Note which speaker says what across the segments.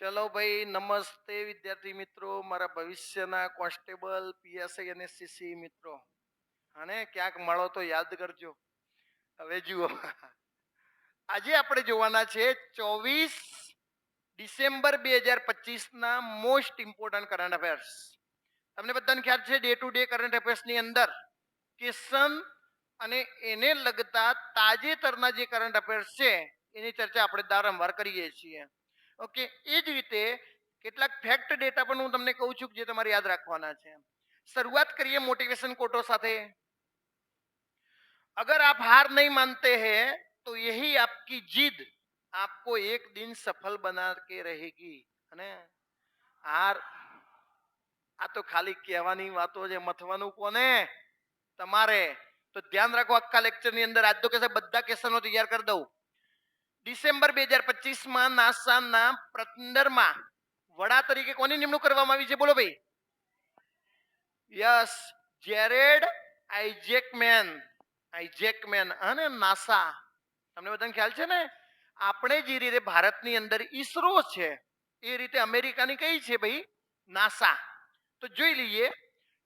Speaker 1: ચલો ભાઈ, નમસ્તે વિદ્યાર્થી મિત્રો, મારા ભવિષ્યના કોન્સ્ટેબલ, પીએસઆઈ અને સીસી મિત્રો. અને ક્યાંક મળો તો યાદ કરજો. હવે જુઓ. આજે આપણે જોવાના છે ચોવીસ ડિસેમ્બર બે હજાર પચીસના મોસ્ટ ઇમ્પોર્ટન્ટ કરંટ અફેર્સ. તમને બધાને ખ્યાલ છે ડે ટુ ડે કરંટ અફેર્સની અંદર કેસન અને એને લગતા તાજેતરના જે કરંટ અફેર્સ છે, એની ચર્ચા આપણે વારંવાર કરીએ છીએ. ઓકે એ જ રીતે કેટલાક ફેક્ટ ડેટા પણ હું તમને કહું છું કે જે તમારે યાદ રાખવાના છે શરૂઆત કરીએ મોટિવેશન કોટો સાથે अगर आप हार नहीं मानते हैं तो यही आपकी जिद आपको एक दिन सफल बना के रहेगी અને હાર આ તો ખાલી કહેવાની વાતો છે મથવાનું કોને તમારે તો ધ્યાન રાખો આખા લેક્ચર ની અંદર આજ તો કહેશે બધા ક્વેશ્ચનો તૈયાર કરી દઉં ડિસેમ્બર બે હજાર પચીસમાં નાસાના પંદરમાં વડા તરીકે કોની નિમણૂક કરવામાં આવી છે? બોલો ભાઈ. યસ, જેરેડ આઈજેકમેન આઈજેકમેન અને નાસા. તમને બધાને ખ્યાલ છે ને? આપણે જે રીતે ભારતની અંદર ઈસરો છે, એ રીતે અમેરિકાની કઈ છે ભાઈ? નાસા. તો જોઈ લઈએ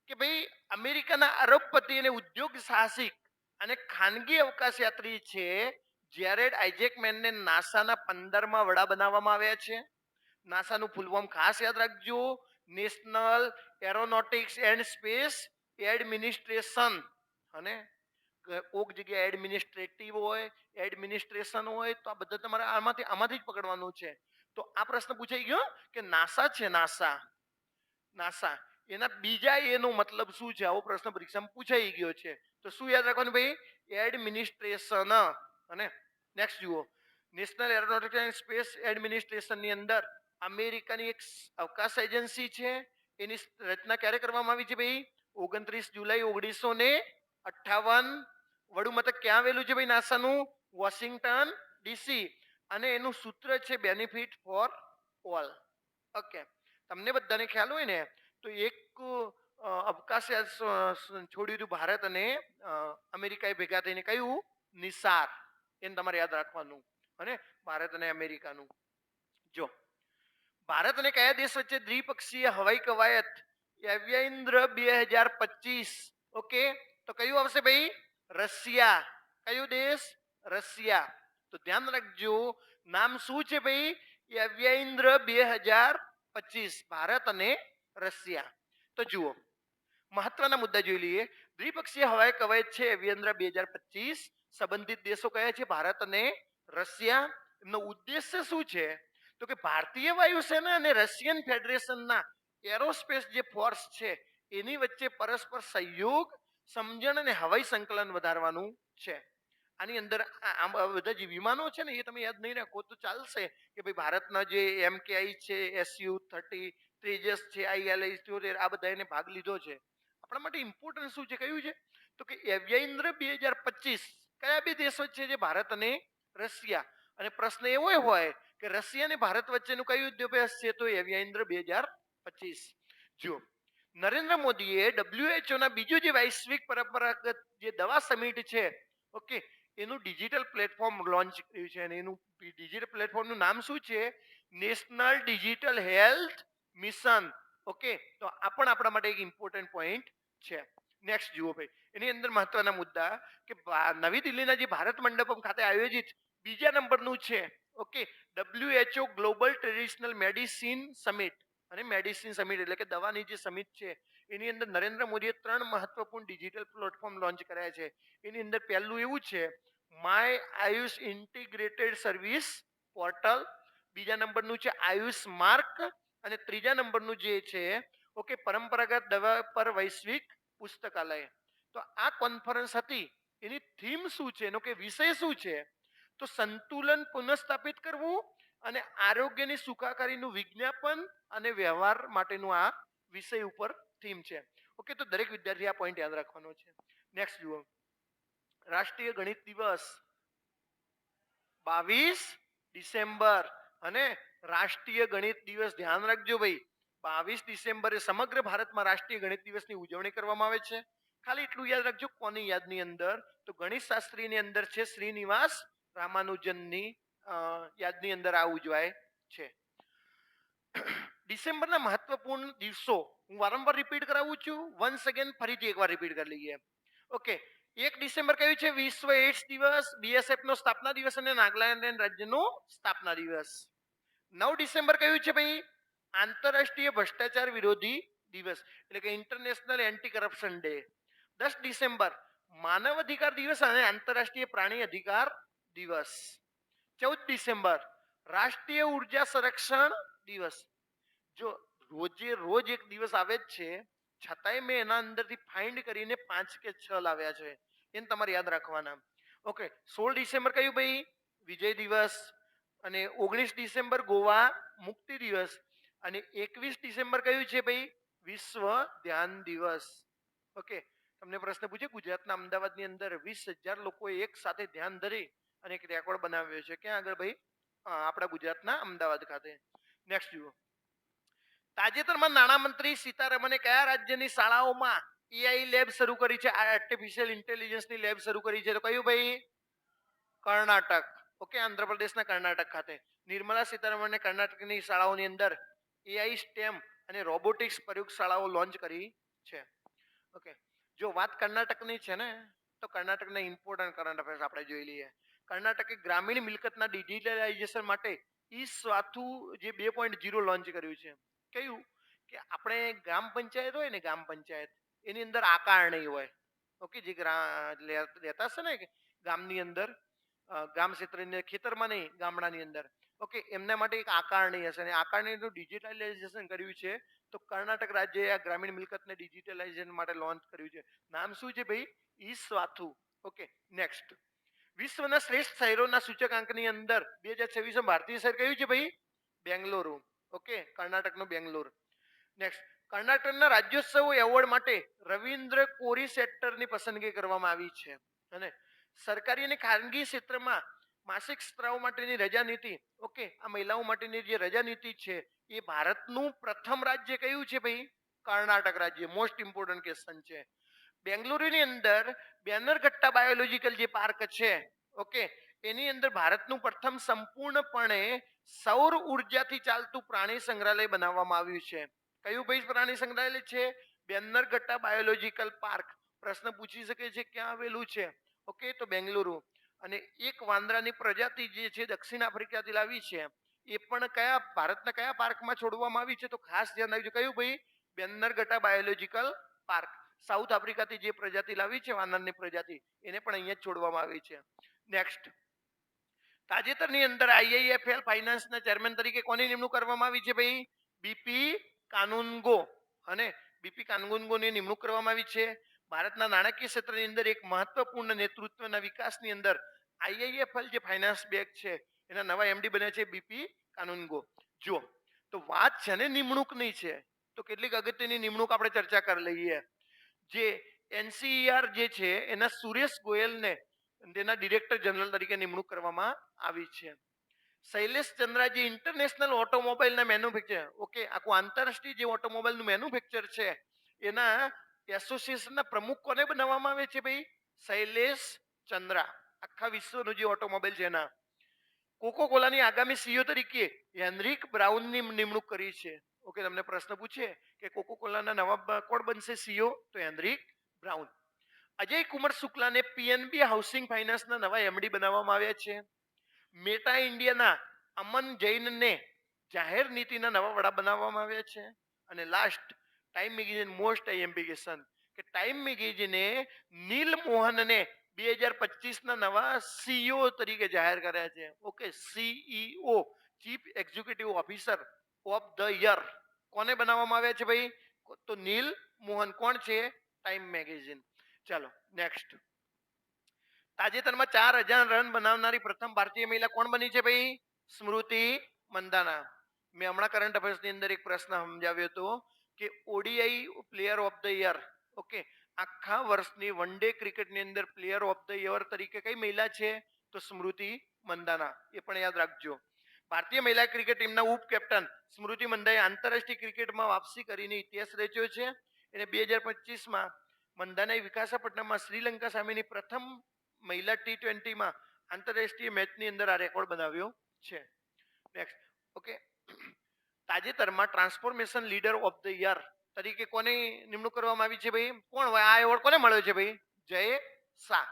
Speaker 1: કે ભાઈ, અમેરિકાના અરબપતિ અને ઉદ્યોગ સાહસિક અને ખાનગી અવકાશ યાત્રી છે જેરેડ આઇજેકમેનને નાસાના પંદરમાં વડા બનાવવામાં આવ્યા છે, નાસાનું ફૂલ ખાસ યાદ રાખજો, national aeronautics and space administration. અને કોક જગ્યાએ એડમિનિસ્ટ્રેટિવ હોય, એડમિનિસ્ટ્રેશન હોય, તો આ બધા તમારે આમાંથી આમાંથી જ પકડવાનું છે. તો આ પ્રશ્ન પૂછાઈ ગયો કે નાસા છે નાસા? નાસા. એના બીજા એનો મતલબ શું છે? આવો પ્રશ્ન પરીક્ષામાં પૂછાઈ ગયો છે. તો શું યાદ રાખવાનું ભાઈ? એડમિનિસ્ટ્રેશન. અને નેક્સ્ટ જુઓ. નેશનલ એરોનોટિક્સ એન્ડ સ્પેસ એડમિનિસ્ટ્રેશનની અંદર અમેરિકાની એક અવકાશ એજન્સી છે. એની રચના ક્યારે કરવામાં આવી છે ભાઈ? ઓગણત્રીસ જુલાઈ ઓગણીસો ને અઠ્ઠાવન. વડું મથક ક્યાં આવેલું છે ભાઈ નાસાનું? Washington DC. અને એનું સૂત્ર છે બેનિફિટ ફોર ઓલ ઓકે તમને બધાને ખ્યાલ હોય ને, તો એક અવકાશ છોડ્યું હતું ભારત અને અમેરિકાએ ભેગા થઈને કહ્યું, નિસાર. એને તમારે યાદ રાખવાનું. અને ભારત અને અમેરિકાનું. જો ભારત અને કયા દેશ વચ્ચે દ્વિપક્ષીય હવાઈ કવાયત એવ્યેન્દ્ર બે હજાર પચીસ, ઓકે? તો કયું આવશે ભાઈ? રશિયા. કયો દેશ? રશિયા. તો ધ્યાન રાખજો, નામ શું છે ભાઈ? એવ્યેન્દ્ર બે હજાર પચીસ, ભારત અને રશિયા. તો જુઓ, મહત્વના મુદ્દા જોઈ લઈએ. દ્વિપક્ષીય હવાઈ કવાયત છે એવ્યેન્દ્ર બે હજાર પચીસ સંબંધિત દેશો કયા છે, ભારત અને રશિયા એમનો ઉદ્દેશ્ય શું છે? તો કે ભારતીય વાયુસેના અને રશિયન ફેડરેશનના એરોસ્પેસ જે ફોર્સ છે, એની વચ્ચે પરસ્પર સહયોગ સમજણ અને હવાઈ સંકલન વધારવાનું છે. આની અંદર આ- બધા જે વિમાનો છે ને, એ તમે યાદ નહીં રાખો તો ચાલશે કે ભાઈ ભારતના જે એમકેઆઈ છે એસયુ થર્ટી ત્રેજસ છે આઈએલઆઈ ચોતેર આ બધા એને ભાગ લીધો છે. આપણા માટે ઇમ્પોર્ટન્ટ શું છે? કયું છે? તો કે એવ્યાઇન્દ્ર બે હજાર પચીસ કયા બે દેશો છે જે ભારત અને રશિયા? અને પ્રશ્ન એવો હોય કે રશિયા અને ભારત વચ્ચેનું કયું યુદ્ધાભ્યાસ છે? તો એવિયાઇન્દ્ર બે હજાર પચીસ. જુઓ. નરેન્દ્ર મોદીએ ડબ્લ્યુએચઓના બીજું જે વૈશ્વિક પરંપરાગત જે દવા સમિટ છે, ઓકે, એનું ડિજિટલ પ્લેટફોર્મ લોન્ચ કર્યું છે અને એનું ડિજિટલ પ્લેટફોર્મનું નામ શું છે? National digital health mission. Okay, તો આ પણ આપણા માટે એક ઇમ્પોર્ટન્ટ પોઈન્ટ છે. નેક્સ્ટ જુઓ ભાઈ. એની અંદર મહત્વના મુદ્દા કે નવી દિલ્હીના જે ભારત મંડપમ ખાતે આયોજિત બીજા નંબરનું છે, okay WHO global traditional medicine summit અને મેડિસિન સમિટ એટલે કે દવાની જે સમિટ છે, એની અંદર નરેન્દ્ર મોદીએ ત્રણ મહત્વપૂર્ણ ડિજિટલ પ્લેટફોર્મ લોન્ચ કર્યા છે. એની અંદર પહેલું એવું છે my Ayush integrated service portal બીજા નંબરનું છે આયુષ માર્ક અને ત્રીજા નંબરનું જે છે, ઓકે, પરંપરાગત દવા પર વૈશ્વિક પુસ્તકાલય. તો આ કોન્ફરન્સ હતી. એની થીમ શું છે? એનો કે વિષય શું છે? તો સંતુલન પુનઃસ્થાપિત કરવું અને આરોગ્યની સુખાકારીનું વિજ્ઞાપન અને વ્યવહાર માટેનું આ વિષય ઉપર થીમ છે. ઓકે તો દરેક વિદ્યાર્થી આ પોઈન્ટ યાદ રાખવાનો છે. નેક્સ્ટ જુઓ. રાષ્ટ્રીય ગણિત દિવસ બાવીસ ડિસેમ્બર અને રાષ્ટ્રીય ગણિત દિવસ. ધ્યાન રાખજો ભાઈ. બાવીસ ડિસેમ્બરે સમગ્ર ભારતમાં રાષ્ટ્રીય ગણિત દિવસની ઉજવણી કરવામાં આવે છે. ખાલી એટલું યાદ રાખજો, કોની યાદની અંદર? તો ગણિત શાસ્ત્રીની અંદર છે શ્રીનિવાસ રામાનુજનની યાદની અંદર આ ઉજવાય છે. ડિસેમ્બરના મહત્વપૂર્ણ દિવસો હું વારંવાર રિપીટ કરાવું છું. વન્સ અગેન ફરીથી એકવાર રિપીટ કરી લઈએ. ઓકે એક ડિસેમ્બર કયું છે? વિશ્વ એડ્સ દિવસ બીએસએફ નો સ્થાપના દિવસ અને નાગાલેન્ડ રાજ્યનો સ્થાપના દિવસ. નવ ડિસેમ્બર કયું છે ભાઈ? આંતરરાષ્ટ્રીય ભ્રષ્ટાચાર વિરોધી દિવસ, એટલે કે ઇન્ટરનેશનલ એન્ટી કરપ્શન ડે દસ ડિસેમ્બર, માનવ અધિકાર દિવસ અને આંતરરાષ્ટ્રીય પ્રાણી અધિકાર દિવસ. ચૌદ ડિસેમ્બર, રાષ્ટ્રીય ઊર્જા સંરક્ષણ દિવસ. જો રોજે રોજ એક દિવસ આવે જ છે, છતાંય મેં એના અંદરથી ફાઇન્ડ કરીને પાંચ કે છ લાવ્યા છે. એને તમારે યાદ રાખવાના. ઓકે સોળ ડિસેમ્બર કયું ભાઈ? વિજય દિવસ. અને ઓગણીસ ડિસેમ્બર, ગોવા મુક્તિ દિવસ. અને એકવીસ ડિસેમ્બર કયું છે ભાઈ? વિશ્વ ધ્યાન દિવસ. ઓકે, તમને પ્રશ્ન પૂછે, ગુજરાતના અમદાવાદની અંદર વીસ હજાર લોકોએ એક સાથે ધ્યાન ધરી અને એક રેકોર્ડ બનાવ્યો છે. ક્યાં આગળ ભાઈ? આપણા ગુજરાતના અમદાવાદ ખાતે. નેક્સ્ટ જુઓ. તાજેતરમાં નાણામંત્રી સીતારમણે કયા રાજ્યની શાળાઓમાં એઆઈ લેબ શરૂ કરી છે? આર્ટિફિશિયલ ઇન્ટેલિજન્સની લેબ શરૂ કરી છે તો કયું ભાઈ? કર્ણાટક. ઓકે, આંધ્રપ્રદેશના કર્ણાટક ખાતે. નિર્મલા સીતારમણે કર્ણાટકની શાળાઓની અંદર એઆઈ સ્ટેમ અને રોબોટિક્સ પ્રયોગશાળાઓ લોન્ચ કરી છે. ઓકે જો વાત કર્ણાટકની છે ને, તો કર્ણાટકના ઇમ્પોર્ટન્ટ કરંટ અફેર્સ આપણે જોઈ લઈએ. કર્ણાટકે ગ્રામીણ મિલકતના ડિજિટલાઇઝેશન માટે ઈ સ્વાથુ જે બે પોઈન્ટ જીરો લોન્ચ કર્યું છે. કયું કે આપણે ગ્રામ પંચાયત હોય ને ગ્રામ પંચાયત, એની અંદર આકારણી હોય. ઓકે જે લેતા હશે ને ગામની અંદર ગામ ક્ષેત્રની ખેતરમાં નહીં, ગામડાની અંદર. ઓકે, એમના માટે એક આકારણી હશે અને આકારણીનું ડિજિટલાઇઝેશન કર્યું છે. તો કર્ણાટક રાજ્યએ આ ગ્રામીણ મિલકતને ડિજિટલાઇઝેશન માટે લોન્ચ કર્યું છે. નામ શું છે ભાઈ? ઈ સ્વાથુ. ઓકે નેક્સ્ટ વિશ્વના શ્રેષ્ઠ શહેરોના સૂચકાંકની અંદર બે હજાર છવ્વીસમાં ભારતીય શહેર કયું છે ભાઈ? બેંગ્લોરુ. ઓકે, કર્ણાટકનું બેંગ્લોર. નેક્સ્ટ કર્ણાટકના રાજ્યોત્સવ એવોર્ડ માટે રવિન્દ્ર કોરી સેક્ટરની પસંદગી કરવામાં આવી છે. અને સરકારી અને ખાનગી ક્ષેત્રમાં માસિક સ્ત્રાવ માટેની રજા નીતિ. ઓકે આ મહિલાઓ માટેની જે રજા નીતિ છે, એ ભારતનું પ્રથમ રાજ્ય કયું છે ભાઈ? કર્ણાટક રાજ્ય મોસ્ટ ઇમ્પોર્ટન્ટ ક્વેશ્ચન છે. બેંગલુરુની અંદર બેનરઘટ્ટા બાયોલોજીકલ જે પાર્ક છે ઓકે એની અંદર ભારતનું પ્રથમ સંપૂર્ણપણે સૌર ઉર્જાથી ચાલતું પ્રાણી સંગ્રહાલય બનાવવામાં આવ્યું છે. કયું ભાઈ પ્રાણી સંગ્રહાલય છે? Bannerghatta biological park. પ્રશ્ન પૂછી શકે છે, ક્યાં આવેલું છે? ઓકે તો બેંગલુરુ. અને એક વાંદરાની પ્રજાતિ જે છે દક્ષિણ આફ્રિકાથી લાવી છે, એ પણ કયા ભારતના કયા પાર્કમાં છોડવામાં આવી છે તો ખાસ ધ્યાન રાખજો. કયું ભાઈ? Bannerghatta biological park. સાઉથ આફ્રિકાથી જે પ્રજાતિ લાવી છે વાનરની પ્રજાતિ, એને પણ અહીંયા જ છોડવામાં આવી છે. નેક્સ્ટ તાજેતરની અંદર આઈઆઈએફએલ ફાઇનાન્સના ચેરમેન તરીકે કોની નિમણૂક કરવામાં આવી છે ભાઈ? બીપી કાનુનગો. અને બીપી કાનુનગોની નિમણૂક કરવામાં આવી છે. ભારતના નાણાકીય ક્ષેત્રની અંદર એક મહત્વપૂર્ણ નેતૃત્વના વિકાસની અંદર આઈઆઈએફએલ જે ફાઇનાન્સ બેંક છે, એના નવા એમડી બન્યા છે બીપી કાનુનગો. જો તો વાત છે ને નિમણૂકની છે, તો કેટલીક અગત્યની નિમણૂક આપણે ચર્ચા કરી લઈએ. જે એનસીઈઆર જે છે, એના સુરેશ ગોયલને તેના ડિરેક્ટર જનરલ તરીકે નિમણૂક કરવામાં આવી છે. શૈલેષ ચંદ્રા જે ઇન્ટરનેશનલ ઓટોમોબાઈલના મેન્યુફેક્ચર ઓકે, આખું આંતરરાષ્ટ્રીય જે ઓટોમોબાઈલનું મેન્યુફેક્ચર છે, એના એસોસિએશનના પ્રમુખ કોને બનાવવામાં આવે છે ભાઈ? શૈલેષ ચંદ્રા. આખા વિશ્વનું જે ઓટોમોબાઈલ છે એના. કોકો કોલાની આગામી સીઈઓ તરીકે હેનરિક બ્રાઉનની નિમણૂક કરી છે. ઓકે તમને પ્રશ્ન પૂછે કે કોકો કોલાના નવા કોણ બનશે સીઈઓ તો હેનરિક બ્રાઉન અજય કુમાર શુક્લાને પીએનબી હાઉસિંગ ફાઇનાન્સના નવા એમડી બનાવવામાં આવ્યા છે. મેટા ઇન્ડિયાના અમન જૈનને જાહેર નીતિના નવા વડા બનાવવામાં આવ્યા છે. અને લાસ્ટ ટાઈમ મેગેઝિન મોસ્ટ એમ્બિગેશન. કે ટાઈમ મેગેઝિને નીલ મોહનને બે હજાર પચીસના નવા સીઈઓ તરીકે જાહેર કર્યા છે. Okay CEO chief executive officer of the year કોને બનાવવામાં આવ્યા છે ભાઈ? તો નીલ મોહન. કોણ છે? ટાઈમ મેગેઝિન ચાલો નેક્સ્ટ તાજેતરમાં ચાર હજાર રન બનાવનારી પ્રથમ ભારતીય મહિલા કોણ બની છે ભાઈ? સ્મૃતિ મંદાના. મેં હમણાં કરંટ અફેર્સની અંદર એક પ્રશ્ન સમજાવ્યો હતો. કે ODI player of the year, okay? આખા વર્ષની વન ડે ક્રિકેટની અંદર પ્લેયર ઓફ ધ યર તરીકે કઈ મહિલા છે? તો સ્મૃતિ મંદાના, એ પણ યાદ રાખજો. ભારતીય મહિલા ક્રિકેટ ટીમના ઉપ કેપ્ટન સ્મૃતિ મંદાએ આંતરરાષ્ટ્રીય ક્રિકેટમાં વાપસી કરીને ઇતિહાસ રચ્યો છે અને બે હજાર પચીસમાં મંદાનાએ વિકાસાપટ્ટનમમાં શ્રીલંકા સામેની પ્રથમ મહિલા ટી ટ્વેન્ટીમાં આંતરરાષ્ટ્રીય મેચની અંદર આ રેકોર્ડ બનાવ્યો છે. Next okay? તાજેતરમાં transformation leader of the year તરીકે કોની નિમણૂક કરવામાં આવી છે ભાઈ? કોણ હોય? આ એવોર્ડ કોને મળ્યો છે ભાઈ? જય શાહ.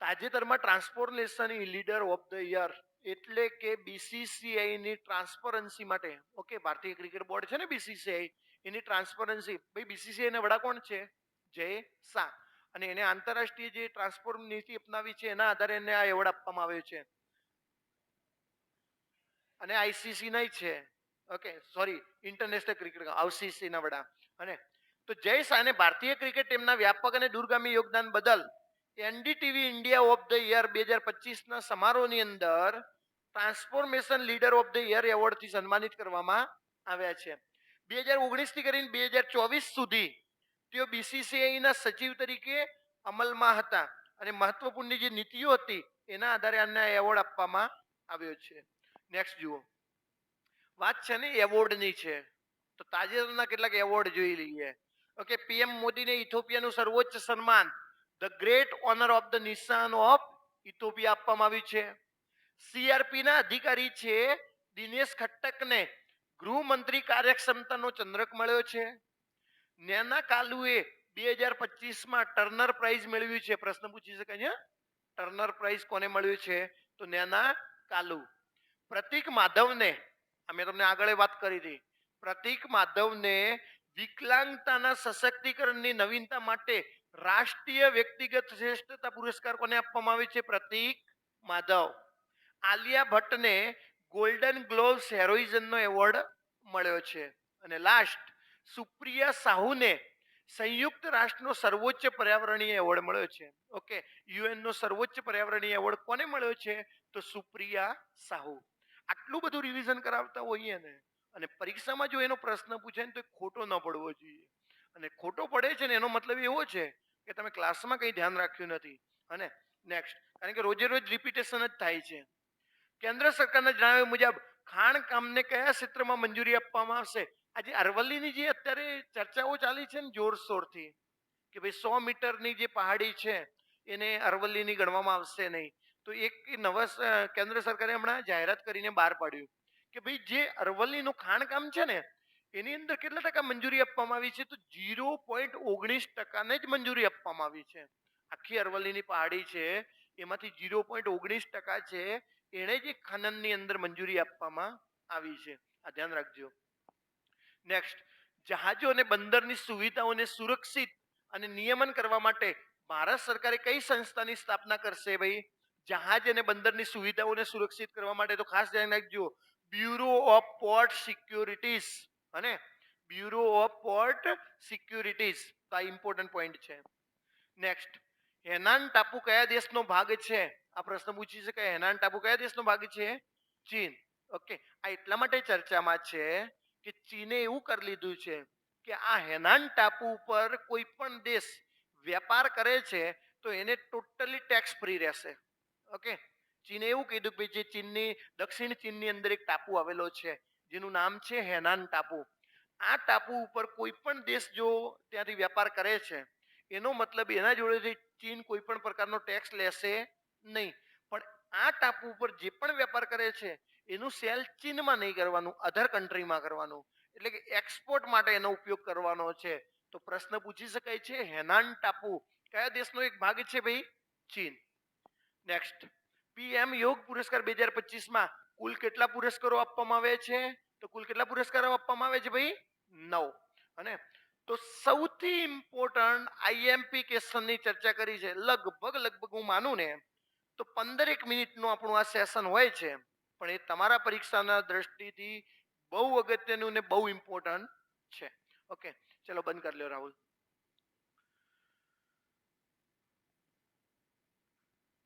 Speaker 1: તાજેતરમાં transformation leader of the year એટલે કે બીસીસીઆઈની ટ્રાન્સપરન્સી માટે, ઓકે, ભારતીય ક્રિકેટ બોર્ડ છે ને બીસીસીઆઈ એની ટ્રાન્સપરન્સી, ભાઈ બીસીસીઆઈના વડા કોણ છે? જય શાહ. અને એને આંતરરાષ્ટ્રીય જે ટ્રાન્સફોર્મ નીતિ અપનાવી છે, એના આધારે એને આ એવોર્ડ આપવામાં આવ્યો છે. અને આઈસીસી નહીં છે. ઓકે સોરી ઇન્ટરનેશનલ ક્રિકેટ આવસીસીના વડા. અને તો જયેશ અને ભારતીય ક્રિકેટ ટીમના વ્યાપક અને દૂરગામી યોગદાન બદલ NDTV India of the year બે હજાર પચીસના સમારોહની અંદર transformation leader of the year એવોર્ડથી સન્માનિત કરવામાં આવ્યા છે. બે હજાર ઓગણીસથી કરીને બે હજાર ચોવીસ સુધી તેઓ બીસીસીઆઈના સચિવ તરીકે અમલમાં હતા અને મહત્વપૂર્ણ જે નીતિઓ હતી, એના આધારે આમને એવોર્ડ આપવામાં આવ્યો છે. નેક્સ્ટ જુઓ. વાત છે ને એવોર્ડની છે. તો તાજેતરના કેટલાક એવોર્ડ જોઈ લઈએ. ઓકે પીએમ મોદીને ઇથોપિયાનું સર્વોચ્ચ સન્માન the great honour of the Nishan of Ethiopia આપવામાં આવ્યું છે. સીઆરપીના અધિકારી છે દિનેશ ખટ્ટકને ગૃહમંત્રી કાર્યક્ષમતાનો ચંદ્રક મળ્યો છે. નેના કાલુએ બે હજાર પચીસમાં ટર્નર પ્રાઇઝ મેળવ્યું છે. પ્રશ્ન પૂછી શકાય છે? ટર્નર પ્રાઇઝ કોને મળ્યું છે? તો નેના કાલુ. પ્રતિક માધવને મેં તમને આગળ વાત કરી હતી પ્રતિક માધવને વિકલાંગતાના સશક્તિકરણની નવીનતા માટે રાષ્ટ્રીય વ્યક્તિગત શ્રેષ્ઠતા પુરસ્કાર કોને આપવામાં આવે છે? પ્રતિક માધવ. આલિયા ભટ્ટને ગોલ્ડન ગ્લોવ્સ હેરોઇઝનનો એવોર્ડ મળ્યો છે. અને લાસ્ટ સુપ્રિયા સાહુને સંયુક્ત રાષ્ટ્રનો સર્વોચ્ચ પર્યાવરણીય એવોર્ડ મળ્યો છે. ઓકે યુએનનો સર્વોચ્ચ પર્યાવરણીય એવોર્ડ કોને મળ્યો છે? તો સુપ્રિયા સાહુ. આટલું બધું રિવિઝન કરાવતા હોઈએ ને, અને પરીક્ષામાં જો એનો પ્રશ્ન પૂછે ને, તો એ ખોટો ન પડવો જોઈએ. અને ખોટો પડે છે ને, એનો મતલબ એવો છે કે તમે ક્લાસમાં કંઈ ધ્યાન રાખ્યું નથી. અને નેક્સ્ટ કારણ કે રોજે રોજ રિપીટેશન જ થાય છે. કેન્દ્ર સરકારના જણાવ્યા મુજબ, ખાણ કામને કયા ક્ષેત્રમાં મંજૂરી આપવામાં આવશે? આજે અરવલ્લીની જે અત્યારે ચર્ચાઓ ચાલી છે ને જોરશોરથી, કે ભાઈ સો મીટરની જે પહાડી છે, એને અરવલ્લીની ગણવામાં આવશે નહીં. તો એક નવા સ- કેન્દ્ર સરકારે હમણાં જાહેરાત કરીને બહાર પાડ્યું કે ભાઈ જે અરવલ્લીનું ખાણકામ છે ને, એની અંદર કેટલા ટકા મંજૂરી આપવામાં આવી છે? તો જીરો પોઈન્ટ ઓગણીસ ટકાને જ મંજૂરી આપવામાં આવી છે. આખી અરવલ્લીની પહાડી છે, એમાંથી જીરો પોઈન્ટ ઓગણીસ ટકા છે, એણે જ ખનનની અંદર મંજૂરી આપવામાં આવી છે. આ ધ્યાન રાખજો. નેક્સ્ટ, જહાજો અને બંદરની સુવિધાઓને સુરક્ષિત અને નિયમન કરવા માટે ભારત સરકારે કઈ સંસ્થાની સ્થાપના કરશે ભાઈ? જહાજ અને બંદરની સુવિધાઓને સુરક્ષિત કરવા માટે તો ખાસ ધ્યાન રાખજો. બ્યુરો ઓફ પોર્ટ સિક્યુરિટીઝ, અને બ્યુરો ઓફ પોર્ટ સિક્યુરિટીઝ આ ઇમ્પોર્ટન્ટ પોઈન્ટ છે. નેક્સ્ટ, હેનાન ટાપુ કયા દેશનો ભાગ છે? આ પ્રશ્ન પૂછી શકે હેનાન ટાપુ કયા દેશનો ભાગ છે? ચીન. ઓકે, આ એટલા માટે ચર્ચામાં છે કે ચીને એવું કરી લીધું છે કે આ હેનાન ટાપુ ઉપર કોઈ પણ દેશ વેપાર કરે છે, તો એને ટોટલી ટેક્સ ફ્રી રહેશે. ઓકે? ચીને એવું કીધું કે જે ચીનની, દક્ષિણ ચીનની અંદર એક ટાપુ આવેલો છે, જેનું નામ છે હેનાન ટાપુ. આ ટાપુ ઉપર કોઈ પણ દેશ જો ત્યાંથી વેપાર કરે છે, એનો મતલબ એના જોડેથી ચીન કોઈ પણ પ્રકારનો ટેક્સ લેશે નહીં. પણ આ ટાપુ ઉપર જે પણ વેપાર કરે છે, એનું સેલ ચીનમાં નહીં કરવાનું અધર કન્ટ્રીમાં કરવાનું. એટલે કે એક્સપોર્ટ માટે એનો ઉપયોગ કરવાનો છે. તો પ્રશ્ન પૂછી શકાય છે, હેનાન ટાપુ કયા દેશનો એક ભાગ છે ભાઈ? ચીન. નેક્સ્ટ પીએમ યોગ પુરસ્કાર બે હજાર પચીસમાં કુલ કેટલા પુરસ્કારો આપવામાં આવે છે? તો કુલ કેટલા પુરસ્કારો આપવામાં આવે છે ભાઈ? નવ. અને તો સૌથી ઇમ્પોર્ટન્ટ આઈએમપી કેશનની ચર્ચા કરી છે. લગભગ લગભગ હું માનું ને, તો પંદરેક મિનિટનું આપણું આ સેશન હોય છે. પણ એ તમારા પરીક્ષાના દ્રષ્ટિથી બહુ અગત્યનું ને બહુ ઇમ્પોર્ટન્ટ છે. ઓકે ચલો બંધ કરી લો રાહુલ.